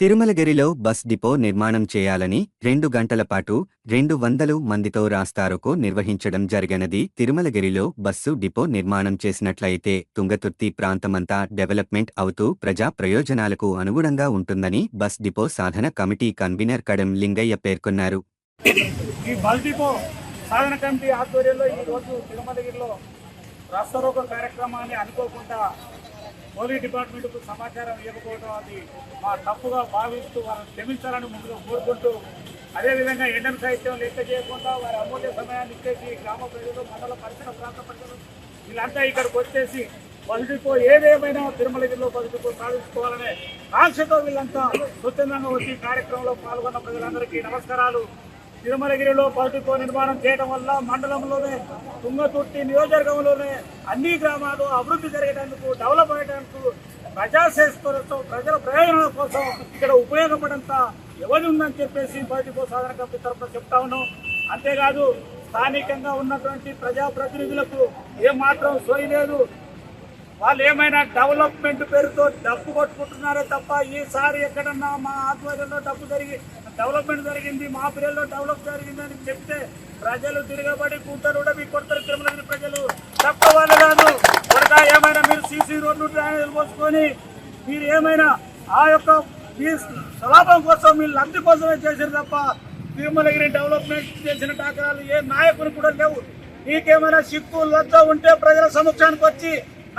తిరుమలగిరిలో bus depot నిర్మాణం చేయాలని రెండు గంటల పాటు రెండు వందలు మందితో రాస్తారోకో నిర్వహించడం జరిగినది తిరుమలగిరిలో బస్సు డిపో నిర్మాణం చేసినట్లయితే తుంగతుర్తి ప్రాంతమంతా డెవలప్మెంట్ అవుతూ ప్రజా ప్రయోజనాలకు అనుగుణంగా ఉంటుందని బస్ డిపో సాధన కమిటీ కన్వీనర్ కడెం లింగయ్య పేర్కొన్నారు. ఈ సాధన కమిటీ ఆధ్వర్యంలో ఈ రోజు తిరుమలగిరిలో రాస్తారోకో కార్యక్రమాన్ని అనుకోకుండా పోలీస్ డిపార్ట్మెంట్కు సమాచారం ఇవ్వకపోవడం అది మా తప్పుగా భావిస్తూ వారిని క్షమించాలని ముందుగా కోరుకుంటూ అదేవిధంగా ఎండన్ సాహిత్యం లెక్క చేయకుండా వారి అమూల్య సమయాన్ని ఇచ్చేసి గ్రామ ప్రజలు మండల పరిసర ప్రాంత ప్రజలు వీళ్ళంతా ఇక్కడికి వచ్చేసి పలుటిపో ఏదేమైనా తిరుమలగిరిలో పలుటిపో సాధించుకోవాలనే ఆశతో వీళ్ళంతా స్వచ్ఛందంగా వచ్చి కార్యక్రమంలో పాల్గొన్న ప్రజలందరికీ నమస్కారాలు. తిరుమలగిరిలో పర్టికో నిర్మాణం చేయడం వల్ల మండలంలోనే తుంగతుర్తి నియోజకవర్గంలోనే అన్ని గ్రామాలు అభివృద్ధి జరగడానికి డెవలప్ అయ్యడానికి ప్రజాశ్రేష్ఠతో ప్రజల ప్రయోజనాల కోసం ఇక్కడ ఉపయోగపడంత ఎవరి ఉందని చెప్పేసి పర్టికో సాధన కమిటీ తరఫున చెప్తా ఉన్నాం. అంతేకాదు స్థానికంగా ఉన్నటువంటి ప్రజాప్రతినిధులకు ఏమాత్రం సోయి లేదు. వాళ్ళు ఏమైనా డెవలప్మెంట్ పేరుతో డబ్బు కొట్టుకుంటున్నారే తప్ప ఈసారి ఎక్కడన్నా మా ఆధ్వర్యంలో డబ్బు జరిగి డెవలప్మెంట్ జరిగింది మా పిల్లల్లో డెవలప్ జరిగిందని చెప్తే ప్రజలు తిరగబడి కూటరు కూడా మీకు కొడతారు తిరుమల ప్రజలు. తప్ప వాళ్ళు కాదు. త్వరగా ఏమైనా మీరు సీసీ రోడ్లు డ్రైనేజీలు పోసుకొని మీరు ఏమైనా ఆ యొక్క మీ స్వలాభం కోసం మీ లబ్ధి కోసమే చేశారు తప్ప తిరుమలగిరి డెవలప్మెంట్ చేసిన టాకరాలు ఏ నాయకులు కూడా లేవు. మీకేమైనా సిక్కు లజ్జ ఉంటే ప్రజల సమక్షానికి వచ్చి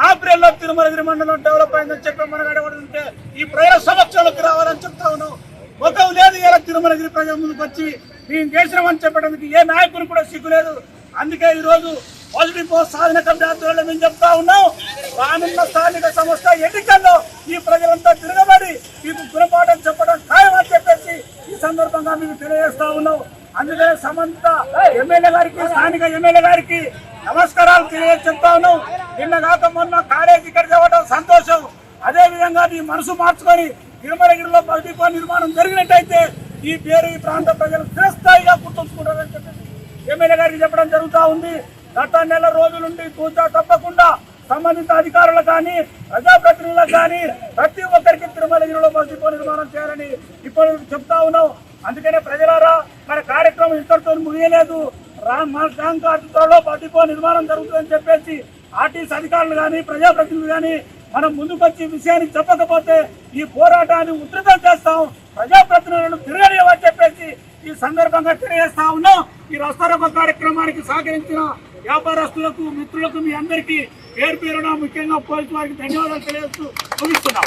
ఆప్రిల్లో తిరుమలగిరి మండలం డెవలప్ అయిందని చెప్పి మనకు ఈ ప్రజల సమక్షంలోకి రావాలని చెప్తా ఉన్నాం. ముఖం లేదు ఇలా తిరుమలగిరి ప్రజల ముందుకు వచ్చి మేము చేసినామని చెప్పడానికి ఏ నాయకులు కూడా సిగ్గులేదు అందుకే ఈ రోజు పాజిటివ్ సాధన కమిటీ ఆధ్వర్యంలో మేము చెప్తా ఉన్నాం. రానున్న స్థానిక సంస్థ ఎన్నికల్లో ఈ ప్రజలంతా తిరగబడి మీకు గుణపాఠం చెప్పడం ఖాయమని చెప్పేసి ఈ సందర్భంగా మేము తెలియజేస్తా ఉన్నాం. అందుకే సమంత ఎమ్మెల్యే గారికి స్థానిక ఎమ్మెల్యే గారికి నమస్కారాలు తెలియజేసి చెప్తా నిన్న కాక మొన్న కాలేజీ ఇక్కడ చెప్పడం సంతోషం. అదే విధంగా నీ మనసు మార్చుకొని తిరుమలగిరిలో పల్టీపో నిర్మాణం జరిగినట్టయితే ఈ పేరు ఈ ప్రాంత ప్రజలు స్థిరస్థాయిగా గుర్తుంచుకుంటారని చెప్పి ఎమ్మెల్యే గారికి చెప్పడం జరుగుతా ఉంది. గత నెల రోజుల నుండి తూచా తప్పకుండా సంబంధిత అధికారులు కానీ ప్రజాప్రతినిధులకు కానీ ప్రతి ఒక్కరికి తిరుమలగిరిలో బస్సు నిర్మాణం చేయాలని ఇప్పుడు చెప్తా ఉన్నాం. అందుకనే ప్రజలారా మన కార్యక్రమం ఇంతటితో ముగియలేదు. కాంగ్ డిపో నిర్మాణం జరుగుతుందని చెప్పేసి ఆర్టీసీ అధికారులు కానీ ప్రజాప్రతినిధులు కానీ మనం ముందుకొచ్చి విషయానికి విషయాన్ని చెప్పకపోతే ఈ పోరాటాన్ని ఉధృతం చేస్తాం. ప్రజాప్రతినిధులను తిరగలేవని చెప్పేసి ఈ సందర్భంగా తెలియజేస్తా ఉన్నాం. ఈ రస్తారోగ కార్యక్రమానికి సహకరించిన వ్యాపారస్తులకు మిత్రులకు మీ అందరికీ పేరు పేరున ముఖ్యంగా పోలీసు వారికి ధన్యవాదాలు తెలియజేస్తూ ముగిస్తున్నాం.